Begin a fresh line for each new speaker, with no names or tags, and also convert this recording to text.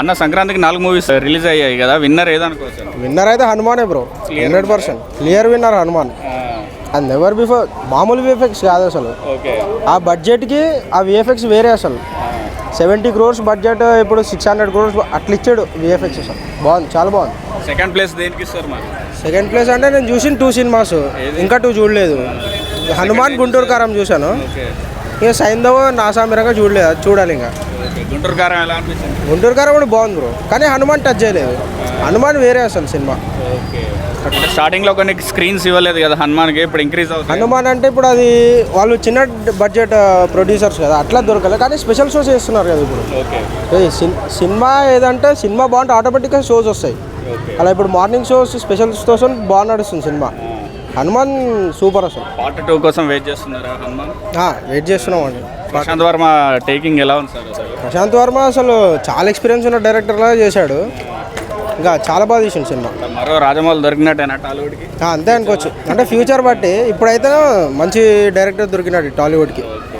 అన్న సంక్రాంతికి నాలుగు మూవీస్ రిలీజ్ అయ్యాయి కదా విన్నర్ ఏదనుకోవచ్చు?
విన్నర్ అయితే హనుమానే bro hundred percent clear winner Hanuman. అది నెవర్ బిఫోర్ మామూలు విఎఫ్ఎక్స్ కాదు అసలు. ఆ బడ్జెట్కి ఆ విఎఫ్ఎక్స్ వేరే అసలు. సెవెంటీ క్రోర్స్ బడ్జెట్ ఇప్పుడు సిక్స్ హండ్రెడ్ క్రోర్స్ అట్లా ఇచ్చాడు విఎఫ్ఎక్స్ అసలు. బాగుంది చాలా బాగుంది.
సెకండ్ ప్లేస్ దేనికి ఇస్తారు
సెకండ్ ప్లేస్ అంటే నేను చూసిన టూ సినిమాస్ ఇంకా టూ చూడలేదు. హనుమాన్ గుంటూరు కారం చూశాను. ఇక సైంధవ్ నాసామిరంగా చూడలేదు చూడాలి ఇంకా.
గుంటూరు కారం ఎలా అనిపించింది?
గుంటూరు కారం కూడా బాగుంది బ్రో. కానీ హనుమాన్ టచ్ చేయలేదు. హనుమాన్ వేరే అసలు సినిమా.
అంటే స్టార్టింగ్లో కొన్ని స్క్రీన్స్ ఇవ్వలేదు కదా హనుమాన్కి ఇప్పుడు ఇంక్రీజ్ అవుతుంది
హనుమాన్ అంటే ఇప్పుడు అది వాళ్ళు చిన్న బడ్జెట్ ప్రొడ్యూసర్స్ కదా అట్లా దొరకలేదు కానీ స్పెషల్ షోస్ చేస్తున్నారు కదా ఇప్పుడు. సినిమా ఏదంటే సినిమా బాగుంటే ఆటోమేటిక్గా షోస్ వస్తాయి. అలా ఇప్పుడు మార్నింగ్ షోస్ స్పెషల్ షోస్ బాగా నడుస్తుంది సినిమా. హనుమాన్ సూపర్ అసలు.
పార్ట్ టూ కోసం వెయిట్ చేస్తున్నారా హనుమాన్?
వెయిట్ చేస్తున్నాం అండి.
ప్రశాంత్ వర్మ టేకింగ్ ఎలా ఉంది సార్
ప్రశాంత్ వర్మ అసలు చాలా ఎక్స్పీరియన్స్ ఉన్న డైరెక్టర్లా చేశాడు. ఇంకా చాలా బాగా తీసిండు సినిమా.
మరో రాజమౌళి దొరికినట్టేనా టాలీవుడ్కి?
అంతే అనుకోవచ్చు. అంటే ఫ్యూచర్ బట్టి ఇప్పుడైతే మంచి డైరెక్టర్ దొరికినాడు టాలీవుడ్కి.